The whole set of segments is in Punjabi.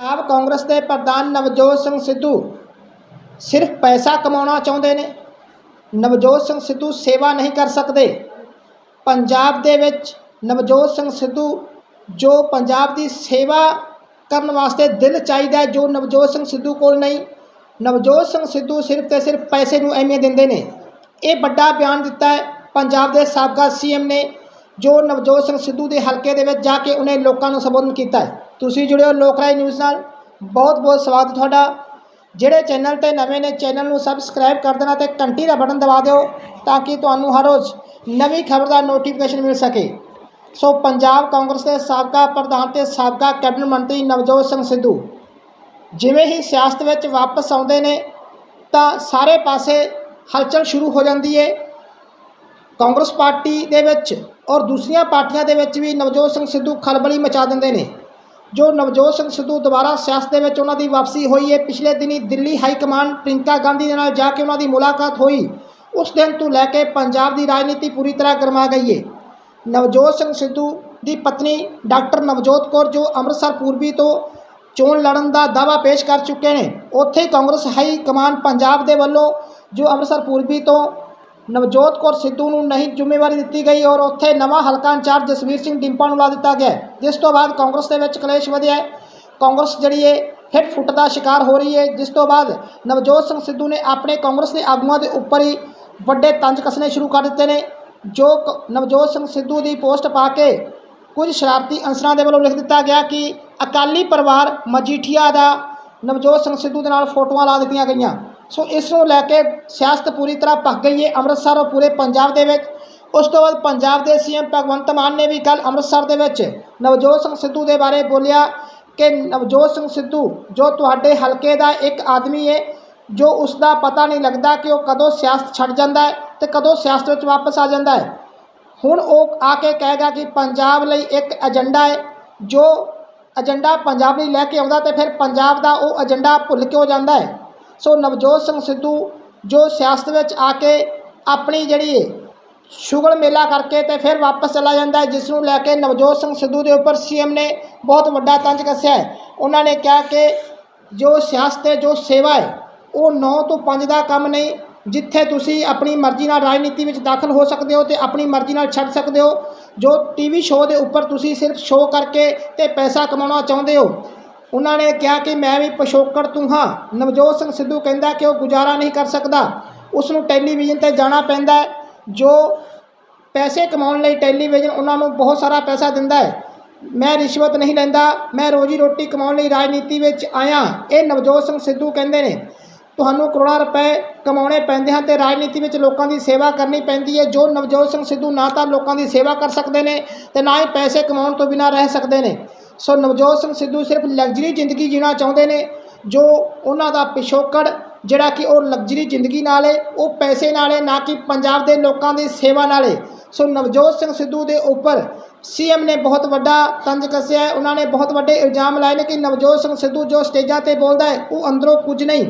ਆਪ ਕਾਂਗਰਸ ਦੇ ਪ੍ਰਧਾਨ ਨਵਜੋਤ ਸਿੰਘ ਸਿੱਧੂ ਸਿਰਫ ਪੈਸਾ ਕਮਾਉਣਾ ਚਾਹੁੰਦੇ ਨੇ। ਨਵਜੋਤ ਸਿੰਘ ਸਿੱਧੂ ਸੇਵਾ ਨਹੀਂ ਕਰ ਸਕਦੇ। ਪੰਜਾਬ ਦੇ ਵਿੱਚ ਨਵਜੋਤ ਸਿੰਘ ਸਿੱਧੂ ਜੋ ਪੰਜਾਬ ਦੀ ਸੇਵਾ ਕਰਨ ਵਾਸਤੇ ਦਿਲ ਚਾਹੀਦਾ ਜੋ ਨਵਜੋਤ ਸਿੰਘ ਸਿੱਧੂ ਕੋਲ ਨਹੀਂ, ਨਵਜੋਤ ਸਿੰਘ ਸਿੱਧੂ ਸਿਰਫ ਤੇ ਸਿਰਫ ਪੈਸੇ ਨੂੰ ਅਹਿਮੀਅਤ ਦਿੰਦੇ ਨੇ। ਇਹ ਵੱਡਾ ਬਿਆਨ ਦਿੱਤਾ ਹੈ। ਪੰਜਾਬ ਦੇ ਸਾਬਕਾ ਸੀਐਮ ਨੇ ਜੋ ਨਵਜੋਤ ਸਿੰਘ ਸਿੱਧੂ ਦੇ ਹਲਕੇ ਦੇ ਵਿੱਚ ਜਾ ਕੇ ਉਹਨੇ ਲੋਕਾਂ ਨੂੰ ਸੰਬੋਧਨ ਕੀਤਾ ਹੈ। ਤੁਸੀਂ ਜੁੜਿਓ ਲੋਕ ਰਾਏ ਨਿਊਜ਼ ਨਾਲ। ਬਹੁਤ ਬਹੁਤ ਸਵਾਗਤ ਤੁਹਾਡਾ। ਜਿਹੜੇ ਚੈਨਲ ਤੇ ਨਵੇਂ ਨੇ, ਚੈਨਲ ਨੂੰ ਸਬਸਕ੍ਰਾਈਬ ਕਰ ਦੇਣਾ ਤੇ ਘੰਟੀ ਦਾ ਬਟਨ ਦਬਾ ਦਿਓ ਤਾਂ ਕਿ ਤੁਹਾਨੂੰ ਹਰ ਰੋਜ਼ ਨਵੀਂ ਖਬਰ ਦਾ ਨੋਟੀਫਿਕੇਸ਼ਨ ਮਿਲ ਸਕੇ। ਸੋ ਪੰਜਾਬ ਕਾਂਗਰਸ ਦੇ ਸਾਬਕਾ ਪ੍ਰਧਾਨ ਤੇ ਸਾਬਕਾ ਕੈਬਨਿਟ ਮੰਤਰੀ ਨਵਜੋਤ ਸਿੰਘ ਸਿੱਧੂ ਜਿਵੇਂ ਹੀ ਸਿਆਸਤ ਵਿੱਚ ਵਾਪਸ ਆਉਂਦੇ ਨੇ ਤਾਂ ਸਾਰੇ ਪਾਸੇ ਹਲਚਲ ਸ਼ੁਰੂ ਹੋ ਜਾਂਦੀ ਹੈ ਕਾਂਗਰਸ ਪਾਰਟੀ ਦੇ ਵਿੱਚ ਔਰ ਦੂਸਰੀਆਂ ਪਾਰਟੀਆਂ ਦੇ ਵਿੱਚ ਵੀ ਨਵਜੋਤ ਸਿੰਘ ਸਿੱਧੂ ਖਲਬਲੀ ਮਚਾ ਦਿੰਦੇ ਨੇ। ਜੋ ਨਵਜੋਤ ਸਿੰਘ ਸਿੱਧੂ ਦੁਬਾਰਾ ਸਿਆਸਤ ਦੇ ਵਿੱਚ ਉਹਨਾਂ ਦੀ ਵਾਪਸੀ ਹੋਈ ਹੈ, ਪਿਛਲੇ ਦਿਨੀ ਦਿੱਲੀ ਹਾਈ ਕਮਾਂਡ ਪ੍ਰਿੰਕਾ ਗਾਂਧੀ ਦੇ ਨਾਲ ਜਾ ਕੇ ਉਹਨਾਂ ਦੀ ਮੁਲਾਕਾਤ ਹੋਈ। ਉਸ ਦਿਨ ਤੋਂ ਲੈ ਕੇ ਪੰਜਾਬ ਦੀ ਰਾਜਨੀਤੀ ਪੂਰੀ ਤਰ੍ਹਾਂ ਗਰਮਾ ਗਈ ਹੈ। ਨਵਜੋਤ ਸਿੰਘ ਸਿੱਧੂ ਦੀ ਪਤਨੀ ਡਾਕਟਰ ਨਵਜੋਤ ਕੌਰ, ਜੋ ਅੰਮ੍ਰਿਤਸਰ ਪੂਰਬੀ ਤੋਂ ਚੋਣ ਲੜਨ ਦਾ ਦਾਅਵਾ ਪੇਸ਼ ਕਰ ਚੁੱਕੇ ਨੇ, ਉੱਥੇ ਕਾਂਗਰਸ ਹਾਈ ਕਮਾਨ ਪੰਜਾਬ ਦੇ ਵੱਲੋਂ ਜੋ ਅੰਮ੍ਰਿਤਸਰ ਪੂਰਬੀ ਤੋਂ ਨਵਜੋਤ ਕੌਰ ਸਿੱਧੂ ਨੂੰ ਨਹੀਂ ਜ਼ਿੰਮੇਵਾਰੀ ਦਿੱਤੀ ਗਈ ਔਰ ਉੱਥੇ ਨਵਾਂ ਹਲਕਾ ਇੰਚਾਰਜ ਜਸਵੀਰ ਸਿੰਘ ਡਿੰਪਾ ਨੂੰ ਲਾ ਦਿੱਤਾ ਗਿਆ ਜਿਸ ਤੋਂ ਬਾਅਦ ਕਾਂਗਰਸ ਦੇ ਵਿੱਚ ਕਲੇਸ਼ ਵਧਿਆ ਕਾਂਗਰਸ ਜਿਹੜੀ ਹੈ ਹਿੱਟ ਫੁੱਟ ਦਾ ਸ਼ਿਕਾਰ ਹੋ ਰਹੀ ਹੈ। ਜਿਸ ਤੋਂ ਬਾਅਦ ਨਵਜੋਤ ਸਿੰਘ ਸਿੱਧੂ ਨੇ ਆਪਣੇ ਕਾਂਗਰਸ ਦੇ ਆਗੂਆਂ ਦੇ ਉੱਪਰ ਹੀ ਵੱਡੇ ਤੰਜ ਕੱਸਣੇ ਸ਼ੁਰੂ ਕਰ ਦਿੱਤੇ ਨੇ, ਜੋ ਕ- ਨਵਜੋਤ ਸਿੰਘ ਸਿੱਧੂ ਦੀ ਪੋਸਟ ਪਾ ਕੇ ਕੁਝ ਸ਼ਰਾਰਤੀ ਅਨਸਰਾਂ ਦੇ ਵੱਲੋਂ ਲਿਖ ਦਿੱਤਾ ਗਿਆ ਕਿ ਅਕਾਲੀ ਪਰਿਵਾਰ ਮਜੀਠੀਆ ਦਾ ਨਵਜੋਤ ਸਿੰਘ ਸਿੱਧੂ ਦੇ ਨਾਲ ਫੋਟੋਆਂ ਲਾ ਦਿੱਤੀਆਂ ਗਈਆਂ। ਸੋ ਇਸ ਨੂੰ ਲੈ ਕੇ ਸਿਆਸਤ ਪੂਰੀ ਤਰ੍ਹਾਂ ਭੱਗ ਗਈ ਹੈ ਅੰਮ੍ਰਿਤਸਰ ਔਰ ਪੂਰੇ ਪੰਜਾਬ ਦੇ ਵਿੱਚ। ਉਸ ਤੋਂ ਬਾਅਦ ਪੰਜਾਬ ਦੇ ਸੀਐਮ ਭਗਵੰਤ ਮਾਨ ਨੇ ਵੀ ਕੱਲ ਅੰਮ੍ਰਿਤਸਰ ਦੇ ਵਿੱਚ ਨਵਜੋਤ ਸਿੰਘ ਸਿੱਧੂ ਦੇ ਬਾਰੇ ਬੋਲਿਆ ਕਿ ਨਵਜੋਤ ਸਿੰਘ ਸਿੱਧੂ ਜੋ ਤੁਹਾਡੇ ਹਲਕੇ ਦਾ ਇੱਕ ਆਦਮੀ ਹੈ, ਜੋ ਉਸ ਦਾ ਪਤਾ ਨਹੀਂ ਲੱਗਦਾ ਕਿ ਉਹ ਕਦੋਂ ਸਿਆਸਤ ਛੱਡ ਜਾਂਦਾ ਹੈ ਤੇ ਕਦੋਂ ਸਿਆਸਤ ਵਿੱਚ ਵਾਪਸ ਆ ਜਾਂਦਾ ਹੈ। ਹੁਣ ਉਹ ਆ ਕੇ ਕਹੇਗਾ ਕਿ ਪੰਜਾਬ ਲਈ ਇੱਕ ਏਜੰਡਾ ਹੈ, ਜੋ ਏਜੰਡਾ ਪੰਜਾਬ ਲਈ ਲੈ ਕੇ ਆਉਂਦਾ ਤੇ ਫਿਰ ਪੰਜਾਬ ਦਾ ਉਹ ਏਜੰਡਾ ਭੁੱਲ ਕਿਉਂ ਜਾਂਦਾ ਹੈ? ਸੋ ਨਵਜੋਤ ਸਿੰਘ ਸਿੱਧੂ, ਜੋ ਸਿਆਸਤ ਵਿੱਚ ਆ ਕੇ ਆਪਣੀ ਜਿਹੜੀ ਹੈ ਸ਼ੁਗਲ ਮੇਲਾ ਕਰਕੇ ਤੇ ਫਿਰ ਵਾਪਸ ਚਲਾ ਜਾਂਦਾ ਜਿਸ ਨੂੰ ਲੈ ਕੇ ਨਵਜੋਤ ਸਿੰਘ ਸਿੱਧੂ ਦੇ ਉੱਪਰ ਸੀਐਮ ਨੇ ਬਹੁਤ ਵੱਡਾ ਤੰਜ ਕੱਸਿਆ ਉਹਨਾਂ ਨੇ ਕਿਹਾ ਕਿ ਜੋ ਸਿਆਸਤ ਹੈ, ਜੋ ਸੇਵਾ ਹੈ, ਉਹ 9 ਤੋਂ 5 ਦਾ ਕੰਮ ਨਹੀਂ, ਜਿੱਥੇ ਤੁਸੀਂ ਆਪਣੀ ਮਰਜ਼ੀ ਨਾਲ ਰਾਜਨੀਤੀ ਵਿੱਚ ਦਾਖਲ ਹੋ ਸਕਦੇ ਹੋ ਤੇ ਆਪਣੀ ਮਰਜ਼ੀ ਨਾਲ ਛੱਡ ਸਕਦੇ ਹੋ। ਜੋ ਟੀਵੀ ਸ਼ੋਅ ਦੇ ਉੱਪਰ ਤੁਸੀਂ ਸਿਰਫ ਸ਼ੋਅ ਕਰਕੇ ਤੇ ਪੈਸਾ ਕਮਾਉਣਾ ਚਾਹੁੰਦੇ ਹੋ ਉਹਨਾਂ ਨੇ ਕਿਹਾ ਕਿ ਮੈਂ ਵੀ ਪਿਛੋਕੜ ਤੂੰ ਹਾਂ। ਨਵਜੋਤ ਸਿੰਘ ਸਿੱਧੂ ਕਹਿੰਦਾ ਕਿ ਉਹ ਗੁਜ਼ਾਰਾ ਨਹੀਂ ਕਰ ਸਕਦਾ। ਉਸ ਨੂੰ ਟੈਲੀਵਿਜ਼ਨ ਤੇ ਜਾਣਾ ਪੈਂਦਾ ਜੋ ਪੈਸੇ ਕਮਾਉਣ ਲਈ ਟੈਲੀਵਿਜ਼ਨ ਉਹਨਾਂ ਨੂੰ ਬਹੁਤ ਸਾਰਾ ਪੈਸਾ ਦਿੰਦਾ ਹੈ। ਮੈਂ ਰਿਸ਼ਵਤ ਨਹੀਂ ਲੈਂਦਾ, ਮੈਂ ਰੋਜੀ ਰੋਟੀ ਕਮਾਉਣ ਲਈ ਰਾਜਨੀਤੀ ਵਿੱਚ ਆਇਆ। ਇਹ ਨਵਜੋਤ ਸਿੰਘ ਸਿੱਧੂ ਕਹਿੰਦੇ ਨੇ, ਤੁਹਾਨੂੰ ਕਰੋੜਾਂ ਰੁਪਏ ਕਮਾਉਣੇ ਪੈਂਦੇ ਹਨ ਤੇ ਰਾਜਨੀਤੀ ਵਿੱਚ ਲੋਕਾਂ ਦੀ ਸੇਵਾ ਕਰਨੀ ਪੈਂਦੀ ਹੈ। ਜੋ ਨਵਜੋਤ ਸਿੰਘ ਸਿੱਧੂ ਨਾ ਤਾਂ ਲੋਕਾਂ ਦੀ ਸੇਵਾ ਕਰ ਸਕਦੇ ਨੇ ਤੇ ਨਾ ਹੀ ਪੈਸੇ ਕਮਾਉਣ ਤੋਂ ਬਿਨਾਂ ਰਹਿ ਸਕਦੇ ਨੇ। ਸੋ ਨਵਜੋਤ ਸਿੰਘ ਸਿੱਧੂ ਸਿਰਫ ਲਗਜ਼ਰੀ ਜ਼ਿੰਦਗੀ ਜੀਣਾ ਚਾਹੁੰਦੇ ਨੇ, ਜੋ ਉਹਨਾਂ ਦਾ ਪਿਛੋਕੜ, ਜਿਹੜਾ ਕਿ ਉਹ ਲਗਜ਼ਰੀ ਜ਼ਿੰਦਗੀ ਨਾਲ ਹੈ ਉਹ ਪੈਸੇ ਨਾਲ ਹੈ ਨਾ ਕਿ ਪੰਜਾਬ ਦੇ ਲੋਕਾਂ ਦੀ ਸੇਵਾ ਨਾਲ ਹੈ ਸੋ ਨਵਜੋਤ ਸਿੰਘ ਸਿੱਧੂ ਦੇ ਉੱਪਰ ਸੀਐਮ ਨੇ ਬਹੁਤ ਵੱਡਾ ਤੰਜ ਕੱਸਿਆ ਹੈ, ਉਹਨਾਂ ਨੇ ਬਹੁਤ ਵੱਡੇ ਇਲਜ਼ਾਮ ਲਾਏ ਨੇ ਕਿ ਨਵਜੋਤ ਸਿੰਘ ਸਿੱਧੂ ਜੋ ਸਟੇਜਾਂ ਤੇ ਬੋਲਦਾ ਹੈ, ਉਹ ਅੰਦਰੋਂ ਕੁਝ ਨਹੀਂ।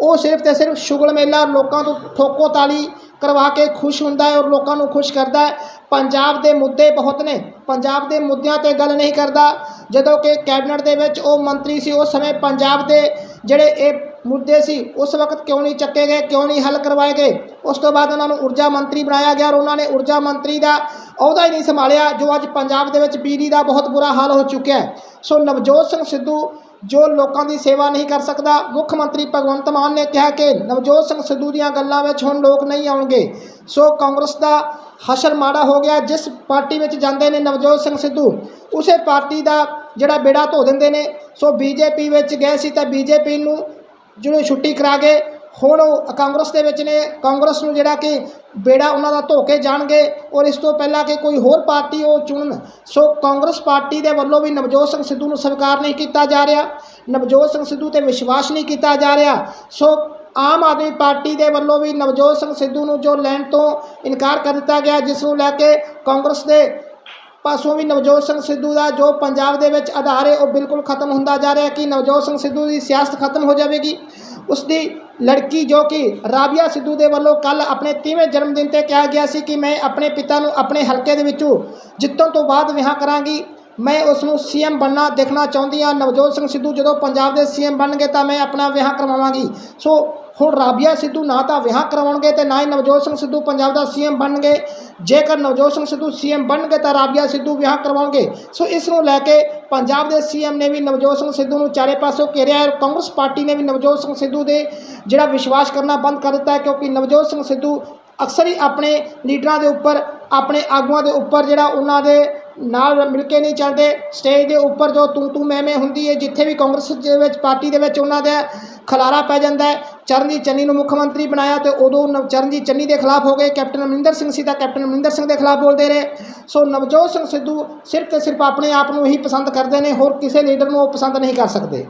ਉਹ ਸਿਰਫ ਤੇ ਸਿਰਫ ਸ਼ੁਗਲ ਮੇਲਾ, ਲੋਕਾਂ ਤੋਂ ਠੋਕੋ ਤਾਲੀ ਕਰਵਾ ਕੇ ਖੁਸ਼ ਹੁੰਦਾ ਹੈ ਔਰ ਲੋਕਾਂ ਨੂੰ ਖੁਸ਼ ਕਰਦਾ ਹੈ। ਪੰਜਾਬ ਦੇ ਮੁੱਦੇ ਬਹੁਤ ਨੇ। ਪੰਜਾਬ ਦੇ ਮੁੱਦਿਆਂ ਤੇ ਗੱਲ ਨਹੀਂ ਕਰਦਾ। ਜਦੋਂ ਕਿ ਕੈਬਨਿਟ ਦੇ ਵਿੱਚ ਉਹ ਮੰਤਰੀ ਸੀ, ਉਸ ਸਮੇਂ ਪੰਜਾਬ ਦੇ ਜਿਹੜੇ ਇਹ ਮੁੱਦੇ ਸੀ, ਉਸ ਵਕਤ ਕਿਉਂ ਨਹੀਂ ਚੱਕੇ ਗਏ, ਕਿਉਂ ਨਹੀਂ ਹੱਲ ਕਰਵਾਏ ਗਏ? ਉਸ ਤੋਂ ਬਾਅਦ ਉਹਨਾਂ ਨੂੰ ਊਰਜਾ ਮੰਤਰੀ ਬਣਾਇਆ ਗਿਆ ਔਰ ਉਹਨਾਂ ਨੇ ਊਰਜਾ ਮੰਤਰੀ ਦਾ ਅਹੁਦਾ ਹੀ ਨਹੀਂ ਸੰਭਾਲਿਆ, ਜੋ ਅੱਜ ਪੰਜਾਬ ਦੇ ਵਿੱਚ ਬਿਜਲੀ ਦਾ ਬਹੁਤ ਬੁਰਾ ਹਾਲ ਹੋ ਚੁੱਕਿਆ ਹੈ। ਸੋ ਨਵਜੋਤ ਸਿੰਘ ਸਿੱਧੂ ਜੋ ਲੋਕਾਂ ਦੀ ਸੇਵਾ ਨਹੀਂ ਕਰ ਸਕਦਾ, ਮੁੱਖ ਮੰਤਰੀ ਭਗਵੰਤ ਮਾਨ ਨੇ ਕਿਹਾ ਕਿ ਨਵਜੋਤ ਸਿੰਘ ਸਿੱਧੂ ਦੀਆਂ ਗੱਲਾਂ ਵਿੱਚ ਹੁਣ ਲੋਕ ਨਹੀਂ ਆਉਣਗੇ। ਸੋ ਕਾਂਗਰਸ ਦਾ ਹਸ਼ਰ ਮਾੜਾ ਹੋ ਗਿਆ, ਜਿਸ ਪਾਰਟੀ ਵਿੱਚ ਜਾਂਦੇ ਨੇ ਨਵਜੋਤ ਸਿੰਘ ਸਿੱਧੂ, ਉਸੇ ਪਾਰਟੀ ਦਾ ਜਿਹੜਾ ਬੇੜਾ ਧੋ ਦਿੰਦੇ ਨੇ। ਸੋ ਬੀਜੇਪੀ ਵਿੱਚ ਗਏ ਸੀ ਤਾਂ ਬੀਜੇਪੀ ਨੂੰ ਜਿਹੜੇ ਛੁੱਟੀ ਕਰਾ ਕੇ ਹੁਣ ਉਹ ਕਾਂਗਰਸ ਦੇ ਵਿੱਚ ਨੇ, ਕਾਂਗਰਸ ਨੂੰ ਜਿਹੜਾ ਕਿ ਬੇੜਾ ਉਹਨਾਂ ਦਾ ਧੋ ਕੇ ਜਾਣਗੇ ਔਰ ਇਸ ਤੋਂ ਪਹਿਲਾਂ ਕਿ ਕੋਈ ਹੋਰ ਪਾਰਟੀ ਉਹ ਚੁਣਨ। ਸੋ ਕਾਂਗਰਸ ਪਾਰਟੀ ਦੇ ਵੱਲੋਂ ਵੀ ਨਵਜੋਤ ਸਿੰਘ ਸਿੱਧੂ ਨੂੰ ਸਵੀਕਾਰ ਨਹੀਂ ਕੀਤਾ ਜਾ ਰਿਹਾ, ਨਵਜੋਤ ਸਿੰਘ ਸਿੱਧੂ ਤੇ ਵਿਸ਼ਵਾਸ ਨਹੀਂ ਕੀਤਾ ਜਾ ਰਿਹਾ। ਸੋ ਆਮ ਆਦਮੀ ਪਾਰਟੀ ਦੇ ਵੱਲੋਂ ਵੀ ਨਵਜੋਤ ਸਿੰਘ ਸਿੱਧੂ ਨੂੰ ਜੋ ਲੈਣ ਤੋਂ ਇਨਕਾਰ ਕਰ ਦਿੱਤਾ ਗਿਆ, ਜਿਸ ਨੂੰ ਲੈ ਕੇ ਕਾਂਗਰਸ ਦੇ ਪਾਸੋਂ ਵੀ ਨਵਜੋਤ ਸਿੰਘ ਸਿੱਧੂ ਦਾ ਜੋ ਪੰਜਾਬ ਦੇ ਵਿੱਚ ਆਧਾਰ ਹੈ, ਉਹ ਬਿਲਕੁਲ ਖਤਮ ਹੁੰਦਾ ਜਾ ਰਿਹਾ ਕਿ ਨਵਜੋਤ ਸਿੰਘ ਸਿੱਧੂ ਦੀ ਸਿਆਸਤ ਖਤਮ ਹੋ ਜਾਵੇਗੀ। ਉਸ ਦੀ ਲੜਕੀ ਜੋ ਕਿ ਰਾਬੀਆ ਸਿੱਧੂ ਦੇ ਵੱਲੋਂ ਕੱਲ ਆਪਣੇ 30ਵੇਂ ਜਨਮ ਦਿਨ ਤੇ ਕਿਹਾ ਗਿਆ ਸੀ ਕਿ ਮੈਂ ਆਪਣੇ ਪਿਤਾ ਨੂੰ ਆਪਣੇ ਹਲਕੇ ਦੇ ਵਿੱਚੋਂ ਜਿੱਤਣ ਤੋਂ ਬਾਅਦ ਵਿਆਹ ਕਰਾਂਗੀ। ਮੈਂ ਉਸ ਨੂੰ ਸੀਐਮ ਬਣਨਾ ਦੇਖਣਾ ਚਾਹੁੰਦੀ ਹਾਂ। ਨਵਜੋਤ ਸਿੰਘ ਸਿੱਧੂ ਜਦੋਂ ਪੰਜਾਬ ਦੇ ਸੀਐਮ ਗਏ ਤਾਂ ਮੈਂ ਆਪਣਾ ਵਿਆਹ ਕਰਵਾਵਾਂਗੀ। ਸੋ ਹੁਣ ਰਾਬੀਆ ਸਿੱਧੂ ਨਾ ਤਾਂ ਵਿਆਹ ਕਰਵਾਉਣਗੇ ਤੇ ਨਾ ਹੀ ਨਵਜੋਤ ਸਿੰਘ ਸਿੱਧੂ ਪੰਜਾਬ ਦਾ ਸੀਐਮ ਬਣਨਗੇ। ਜੇਕਰ ਨਵਜੋਤ ਸਿੰਘ ਸਿੱਧੂ ਸੀਐਮ ਬਣਨਗੇ ਤਾਂ ਰਾਬੀਆ ਸਿੱਧੂ ਵਿਆਹ ਕਰਵਾਉਣਗੇ। ਸੋ ਇਸ ਨੂੰ ਲੈ ਕੇ ਪੰਜਾਬ ਦੇ ਸੀਐਮ ਨੇ ਵੀ ਨਵਜੋਤ ਸਿੰਘ ਸਿੱਧੂ ਨੂੰ ਚਾਰੇ ਪਾਸੋਂ ਘੇਰਿਆ ਹੈ। ਔਰ ਕਾਂਗਰਸ ਪਾਰਟੀ ਨੇ ਵੀ ਨਵਜੋਤ ਸਿੰਘ ਸਿੱਧੂ ਦੇ ਜਿਹੜਾ ਵਿਸ਼ਵਾਸ ਕਰਨਾ ਬੰਦ ਕਰ ਦਿੱਤਾ ਹੈ ਕਿਉਂਕਿ ਨਵਜੋਤ ਸਿੰਘ ਸਿੱਧੂ ਅਕਸਰ ਹੀ ਆਪਣੇ ਲੀਡਰਾਂ ਦੇ ਉੱਪਰ, ਆਪਣੇ ਆਗੂਆਂ ਦੇ ਉੱਪਰ ਜਿਹੜਾ ਉਹਨਾਂ ਦੇ ਨਾਲ ਮਿਲ ਕੇ ਨਹੀਂ ਚੱਲਦੇ ਸਟੇਜ ਦੇ ਉੱਪਰ ਜੋ ਤੂੰ ਤੂੰ ਮੈਂ ਮੈਂ ਹੁੰਦੀ ਹੈ, ਜਿੱਥੇ ਵੀ ਕਾਂਗਰਸ ਦੇ ਵਿੱਚ ਪਾਰਟੀ ਦੇ ਵਿੱਚ ਉਹਨਾਂ ਦਾ ਖਲਾਰਾ ਪੈ ਜਾਂਦਾ ਹੈ। ਚਰਨਜੀਤ ਚੰਨੀ ਨੂੰ ਮੁੱਖ ਮੰਤਰੀ ਬਣਾਇਆ ਤੇ ਉਦੋਂ ਨਵ- ਚਰਨਜੀਤ ਚੰਨੀ ਦੇ ਖਿਲਾਫ ਹੋ ਗਏ। ਕੈਪਟਨ ਅਮਰਿੰਦਰ ਸਿੰਘ ਸੀ ਤਾਂ ਕੈਪਟਨ ਅਮਰਿੰਦਰ ਸਿੰਘ ਦੇ ਖਿਲਾਫ ਬੋਲਦੇ ਰਹੇ। ਸੋ ਨਵਜੋਤ ਸਿੰਘ ਸਿੱਧੂ ਸਿਰਫ ਤੇ ਸਿਰਫ ਆਪਣੇ ਆਪ ਨੂੰ ਹੀ ਪਸੰਦ ਕਰਦੇ ਨੇ, ਹੋਰ ਕਿਸੇ ਲੀਡਰ ਨੂੰ ਉਹ ਪਸੰਦ ਨਹੀਂ ਕਰ ਸਕਦੇ।